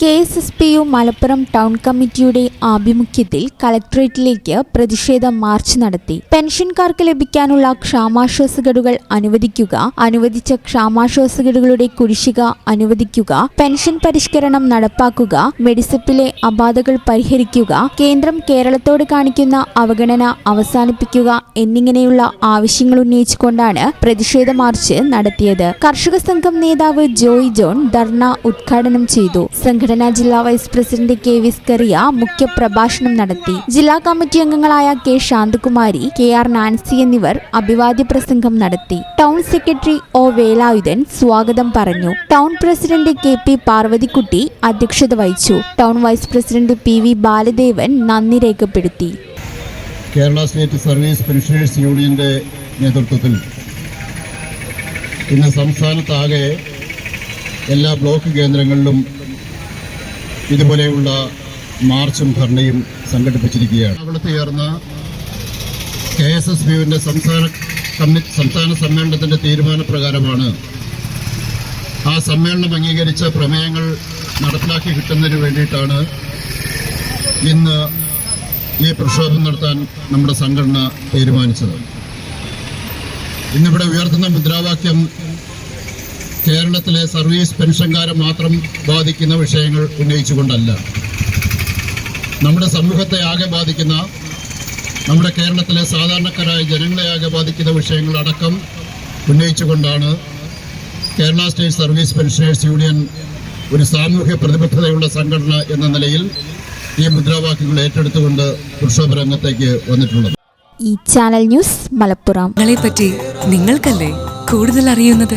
K S S P U Malappuram town കമ്മിറ്റിയുടെ ആഭിമുഖ്യത്തിൽ കളക്ടറേറ്റിലേക്ക് പ്രതിഷേധ മാർച്ച് നടത്തി. പെൻഷൻകാർക്ക് ലഭിക്കാനുള്ള ക്ഷാമാശ്വാസ ഗഡുകൾ അനുവദിക്കുക അനുവദിച്ച ക്ഷാമാശ്വാസ ഗഡുകളുടെ കുടിശ്ശിക അനുവദിക്കുക പെൻഷൻ പരിഷ്കരണം നടപ്പാക്കുക മെഡിസപ്പിലെ അബാധകൾ പരിഹരിക്കുക കേന്ദ്രം കേരളത്തോട് കാണിക്കുന്ന അവഗണന അവസാനിപ്പിക്കുക എന്നിങ്ങനെയുള്ള ആവശ്യങ്ങൾ ഉന്നയിച്ചുകൊണ്ടാണ് പ്രതിഷേധ മാർച്ച് നടത്തിയത്. കർഷക സംഘം നേതാവ് ജോയ് ജോൺ ധർണ ഉദ്ഘാടനം ചെയ്തു. സംഘടനാ ജില്ലാ വൈസ് പ്രസിഡന്റ് കെ വിസ്കറിയ മുഖ്യ പ്രഭാഷണം നടത്തി. ജില്ലാ കമ്മിറ്റി അംഗങ്ങളായ K Santhakumari K R Nancy എന്നിവർ അഭിവാദ്യ പ്രസംഗം നടത്തി. ടൗൺ സെക്രട്ടറി ഒ വേലായുധൻ സ്വാഗതം പറഞ്ഞു. Town president K P Parvathikutty അധ്യക്ഷത വഹിച്ചു. Town vice president P V Baladevan നന്ദി രേഖപ്പെടുത്തി. കേരള സ്റ്റേറ്റ് സർവീസ് പെൻഷനേഴ്സ് യൂണിയന്റെ നേതൃത്വത്തിൽ ഇന്ന് സംസ്ഥാനത്താകെ എല്ലാ ബ്ലോക്ക് കേന്ദ്രങ്ങളിലും ഇതുപോലെയുള്ള മാർച്ചും ധർണയും സംഘടിപ്പിച്ചിരിക്കുകയാണ്. എറണാകുളത്ത് ചേർന്ന കെ എസ് എസ് ബിയുവിന്റെ സംസ്ഥാന സംസ്ഥാന സമ്മേളനത്തിന്റെ തീരുമാനപ്രകാരമാണ് ആ സമ്മേളനം അംഗീകരിച്ച പ്രമേയങ്ങൾ നടപ്പിലാക്കി കിട്ടുന്നതിന് വേണ്ടിയിട്ടാണ് ഇന്ന് ഈ പ്രക്ഷോഭം നടത്താൻ നമ്മുടെ സംഘടന തീരുമാനിച്ചത്. ഇന്നിവിടെ ഉയർത്തുന്ന മുദ്രാവാക്യം കേരളത്തിലെ സർവീസ് പെൻഷൻകാരെ മാത്രം ബാധിക്കുന്ന വിഷയങ്ങൾ ഉന്നയിച്ചുകൊണ്ടല്ല. നമ്മുടെ സമൂഹത്തെ ആകെ ബാധിക്കുന്ന നമ്മുടെ കേരളത്തിലെ സാധാരണക്കാരായ ജനങ്ങളെ ആകെ ബാധിക്കുന്ന വിഷയങ്ങളടക്കം ഉന്നയിച്ചുകൊണ്ടാണ് Kerala state service pensioners union ഒരു സാമൂഹ്യ പ്രതിബദ്ധതയുള്ള സംഘടന എന്ന നിലയിൽ ഈ മുദ്രാവാക്യങ്ങൾ ഏറ്റെടുത്തുകൊണ്ട് പ്രക്ഷോഭ രംഗത്തേക്ക് വന്നിട്ടുള്ളത്. ഈ ചാനൽ ന്യൂസ് മലപ്പുറം. പറ്റി നിങ്ങൾക്കല്ലേ കൂടുതൽ അറിയുന്നത്?